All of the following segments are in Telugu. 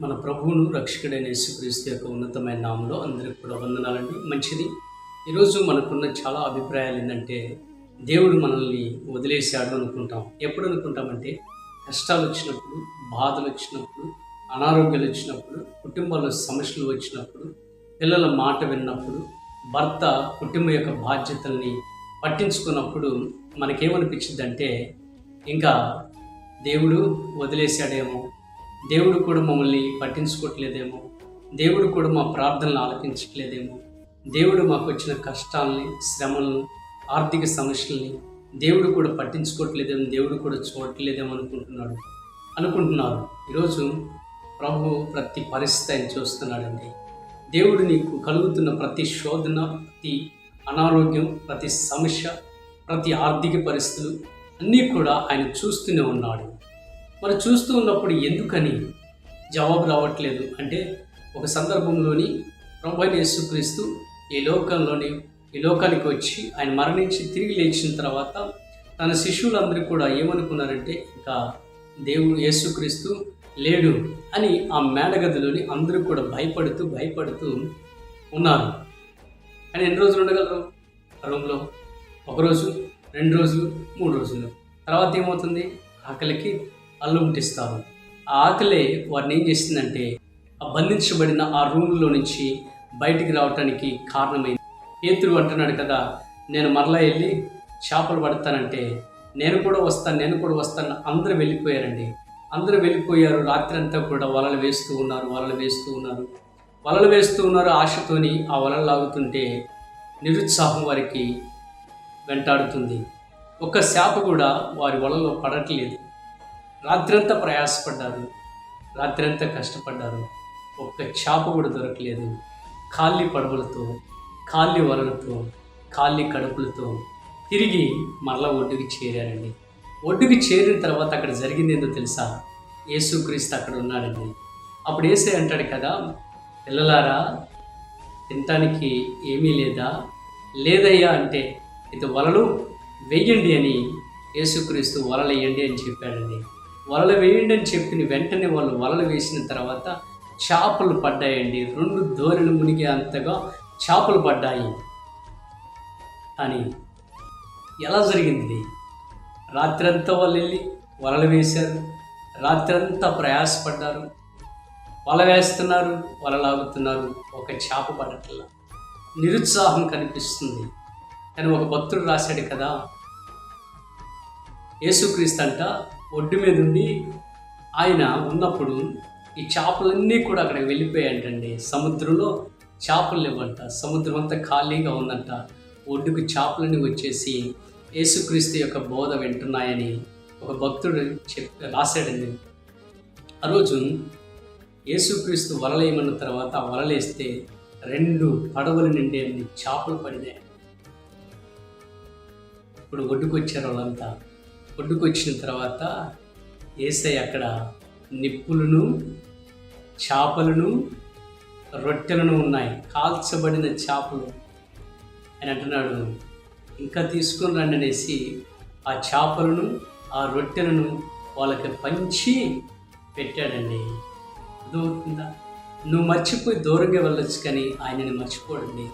మన ప్రభువును రక్షకుడైన యేసుక్రీస్తు యొక్క ఉన్నతమైన నామంలో అందరికి కూడా వందనాలండి. మంచిది. ఈరోజు మనకున్న చాలా అభిప్రాయాలు ఏంటంటే దేవుడు మనల్ని వదిలేశాడు అనుకుంటాం. ఎప్పుడు అనుకుంటామంటే కష్టాలు వచ్చినప్పుడు బాధలు వచ్చినప్పుడు అనారోగ్యాలు వచ్చినప్పుడు కుటుంబంలో సమస్యలు వచ్చినప్పుడు పిల్లల మాట విన్నప్పుడు భర్త కుటుంబం యొక్క బాధ్యతల్ని పట్టించుకున్నప్పుడు మనకేమనిపించిందంటే ఇంకా దేవుడు వదిలేశాడేమో దేవుడు కూడా మమ్మల్ని పట్టించుకోవట్లేదేమో. దేవుడు కూడా మా ప్రార్థనలు ఆలకించట్లేదేమో. దేవుడు మాకు వచ్చిన కష్టాలని శ్రమలను ఆర్థిక సమస్యల్ని దేవుడు కూడా పట్టించుకోవట్లేదేమో దేవుడు కూడా చూడట్లేదేమో అనుకుంటున్నాడు. అనుకుంటున్నారు. ఈరోజు ప్రభు ప్రతి పరిస్థితి ఆయన చూస్తున్నాడండి. దేవుడు నీకు కలుగుతున్న ప్రతి శోధన ప్రతి అనారోగ్యం ప్రతి సమస్య ప్రతి ఆర్థిక పరిస్థితులు అన్నీ కూడా ఆయన చూస్తూనే ఉన్నాడు. మనం చూస్తూ ఉన్నప్పుడు ఎందుకని జవాబు రావట్లేదు? అంటే ఒక సందర్భంలోని ప్రభు యేసుక్రీస్తు ఈ లోకంలోని ఈ లోకానికి వచ్చి ఆయన మరణించి తిరిగి లేచిన తర్వాత తన శిష్యులందరూ కూడా ఏమనుకున్నారంటే ఇంకా దేవుడు యేసుక్రీస్తు లేడు అని ఆ మేడగదిలోని అందరూ కూడా భయపడుతూ భయపడుతూ ఉన్నారు. ఆయన ఎన్ని రోజులు ఉండగలరు? రూమ్లో? ఒకరోజు రెండు రోజులు మూడు రోజులు. తర్వాత ఏమవుతుంది? ఆకలికి అల్లు ఉంటిస్తారు ఆ ఆకలే వారిని ఏం చేసిందంటే ఆ బంధించబడిన ఆ రూమ్లో నుంచి బయటికి రావటానికి కారణమైంది. పేతురు అంటున్నాడు కదా నేను మరలా వెళ్ళి చేపలు పడతానంటే నేను కూడా వస్తాను నేను కూడా వస్తాను అందరూ వెళ్ళిపోయారండి. అందరూ వెళ్ళిపోయారు. రాత్రి అంతా కూడా వలలు వేస్తూ ఉన్నారు వలలు వేస్తూ ఉన్నారు. వలలు వేస్తూ ఉన్నారు ఆశతోని ఆ వలలు లాగుతుంటే నిరుత్సాహం వారికి వెంటాడుతుంది. ఒక్క శాప కూడా వారి వలలో పడట్లేదు. రాత్రంతా ప్రయాసపడ్డారు. రాత్రంతా కష్టపడ్డారు. ఒక్క చేప కూడా దొరకలేదు. ఖాళీ పడవలతో ఖాళీ వలలతో ఖాళీ కడుపులతో తిరిగి మరలా ఒడ్డుకి చేరారండి. ఒడ్డుకి చేరిన తర్వాత అక్కడ జరిగింది ఏందో తెలుసా? యేసుక్రీస్తు అక్కడ ఉన్నాడండి. అప్పుడు ఏసే అంటాడు కదా పిల్లలారా తినటానికి ఏమీ లేదా? లేదయ్యా అంటే ఇది వలలు వెయ్యండి అని యేసుక్రీస్తు వలలు వేయండి అని చెప్పాడండి. వలలు వేయండి అని చెప్పిన వెంటనే వాళ్ళు వలలు వేసిన తర్వాత చేపలు పడ్డాయండి. రెండు దోరెలు మునిగే అంతగా చేపలు పడ్డాయి కానీ ఎలా జరిగింది? రాత్రంతా వాళ్ళు వెళ్ళి వలలు వేశారు. రాత్రంతా ప్రయాసపడ్డారు. వల వేస్తున్నారు వల లాగుతున్నారు ఒక చేప పడట్ల. నిరుత్సాహం కనిపిస్తుంది. కానీ ఒక భక్తుడు రాశాడు కదా యేసుక్రీస్తు అంట ఒడ్డు మీద ఉండి ఆయన ఉన్నప్పుడు ఈ చేపలన్నీ కూడా అక్కడ వెళ్ళిపోయాయంటండి. సముద్రంలో చేపలు లేవంట. సముద్రం అంతా ఖాళీగా ఉందంట. ఒడ్డుకు చేపలన్నీ వచ్చేసి యేసుక్రీస్తు యొక్క బోధ వింటున్నాయని ఒక భక్తుడు చెప్ రాశాడండి. ఆ రోజు యేసుక్రీస్తు వలలేయమన్న తర్వాత వరలేస్తే వలలేస్తే రెండు పడవలు నిండే చేపలు పడినాయి. ఇప్పుడు ఒడ్డుకు వచ్చారు వాళ్ళంతా. ఒడ్డుకు వచ్చిన తర్వాత ఏసై అక్కడ నిప్పులను చేపలను రొట్టెలను ఉన్నాయి. కాల్చబడిన చేపలు. అని అంటున్నాడు. ఇంకా తీసుకుని రండి అనేసి ఆ చేపలను ఆ రొట్టెలను వాళ్ళకి పంచి పెట్టాడండి. అర్థమవుతుందా? నువ్వు మర్చిపోయి దూరంగా వెళ్ళొచ్చు కానీ ఆయనని మర్చిపోడండి.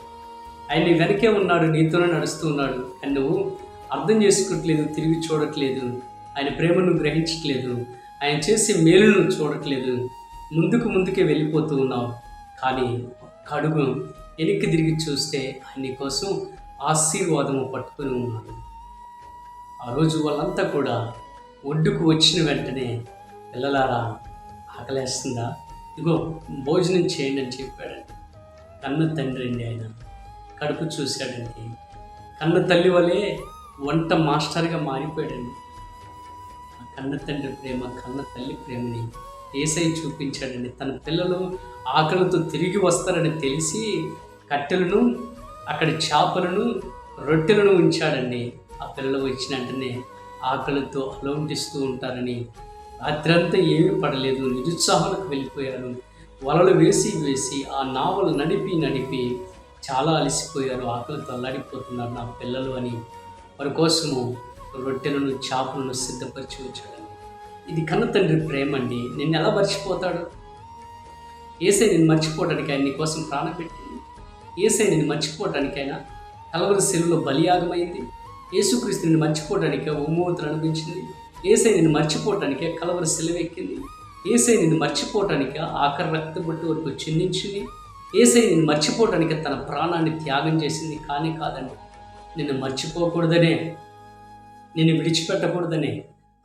ఆయన వెనకే ఉన్నాడు నీతోనే నడుస్తూ ఉన్నాడు. కానీ నువ్వు అర్థం చేసుకోవట్లేదు తిరిగి చూడట్లేదు ఆయన ప్రేమను గ్రహించట్లేదు ఆయన చేసే మేలును చూడట్లేదు ముందుకు ముందుకే వెళ్ళిపోతూ ఉన్నావు కానీ ఒక్క అడుగు వెనక్కి తిరిగి చూస్తే ఆయన కోసం ఆశీర్వాదము పట్టుకొని ఉన్నాడు ఆ రోజు వాళ్ళంతా కూడా ఒడ్డుకు వచ్చిన వెంటనే పిల్లలారా ఆకలేస్తుందా? ఇగో భోజనం చేయండి అని చెప్పాడండి కన్న తండ్రి అండి ఆయన. కడుపు చూశాడండి కన్న తల్లి వలే వంట మాస్టర్గా మారిపోయాడండి. కన్న తండ్రి ప్రేమ కన్న తల్లి ప్రేమని ఏసై చూపించాడండి. తన పిల్లలు ఆకలితో తిరిగి వస్తారని తెలిసి కట్టెలను అక్కడి చేపలను రొట్టెలను ఉంచాడండి. ఆ పిల్లలు వచ్చిన వెంటనే ఆకలితో అలౌంటిస్తూ ఉంటారని రాత్రంతా ఏమీ పడలేదు. నిరుత్సాహాలకు వెళ్ళిపోయారు. వలలు వేసి వేసి ఆ నావలు నడిపి నడిపి చాలా అలసిపోయారు. ఆకలితో అల్లాడిపోతున్నారు నా పిల్లలు అని వారి కోసము రొట్టెలను చేపలను సిద్ధపరిచి ఉంచాడు. ఇది కన్న తండ్రి ప్రేమ అండి. నిన్ను ఎలా మర్చిపోతాడు? ఏసై నేను మర్చిపోవడానికి ఆయన నీ కోసం ప్రాణం పెట్టింది ఏసై నేను మర్చిపోవడానికి ఆయన కలవరి శిలువలో బలియాగమైంది. యేసుక్రీస్తు నిన్ను మర్చిపోవడానికి ఉమ్మూతులు అనిపించింది. ఏసై నిన్ను మర్చిపోవటానికే కలవరి సెలవెక్కింది ఏసై నిన్ను మర్చిపోవటానికి ఆఖరి రక్త బట్టి వరకు చిందించింది. ఏసై నిన్ను మర్చిపోవటానికి తన ప్రాణాన్ని త్యాగం చేసింది. కానీ కాదండి నిన్ను మర్చిపోకూడదనే నిన్ను విడిచిపెట్టకూడదని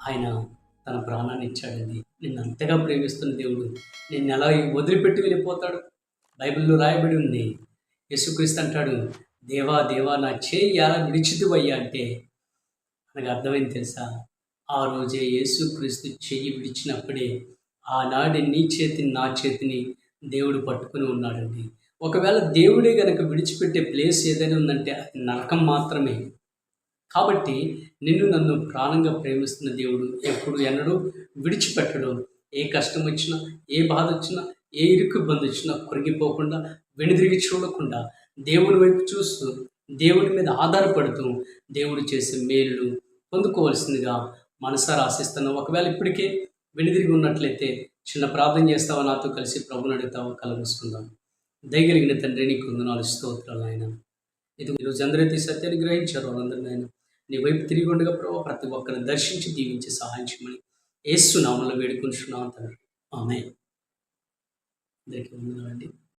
ఆయన తన ప్రాణాన్ని ఇచ్చాడండి. నిన్ను అంతగా ప్రేమిస్తున్న దేవుడు నిన్ను ఎలా వదిలిపెట్టి వెళ్ళిపోతాడు? బైబిల్లో రాయబడి ఉంది. యేసుక్రీస్తు అంటాడు దేవా దేవా నా చేయి ఎలా విడిచిదివయ్యా అంటే మనకు అర్థమైంది తెలుసా? ఆ రోజే యేసుక్రీస్తు చెయ్యి విడిచినప్పుడే ఆనాడి నీ చేతిని నా చేతిని దేవుడు పట్టుకుని ఉన్నాడండి. ఒకవేళ దేవుడే గనక విడిచిపెట్టే ప్లేస్ ఏదైనా ఉందంటే అది నరకం మాత్రమే. కాబట్టి నిన్ను నన్ను ప్రాణంగా ప్రేమిస్తున్న దేవుడు ఎప్పుడు ఎన్నడూ విడిచిపెట్టడు. ఏ కష్టం వచ్చినా ఏ బాధ వచ్చినా ఏ ఇరుకు ఇబ్బంది వచ్చినా కొరిగిపోకుండా వెనుదిరిగి చూడకుండా దేవుని వైపు చూస్తూ దేవుని మీద ఆధారపడుతూ దేవుడు చేసే మేలు పొందుకోవాల్సిందిగా మనసారా ఆశిస్తున్నాం. ఒకవేళ ఇప్పటికే వెనుదిరిగి ఉన్నట్లయితే చిన్న ప్రార్థన చేస్తావా? నాతో కలిసి ప్రభుని అడుగుతావా? కలగొసుకుందాం. దయగలిగిన తండ్రి నీకు వందనాలు స్తోత్రాలు ఆయన ఇది ఈరోజు అందరైతే సత్యాన్ని గ్రహించారు వాళ్ళందరూ ఆయన నీ వైపు తిరిగి ఉండగా ప్రభావ ప్రతి ఒక్కరిని దర్శించి దీవించి సహాయం చేయమని ఏసు వేడుకుంటున్నాం తండ్రి. ఆమె అందరికీ వందనాలండి.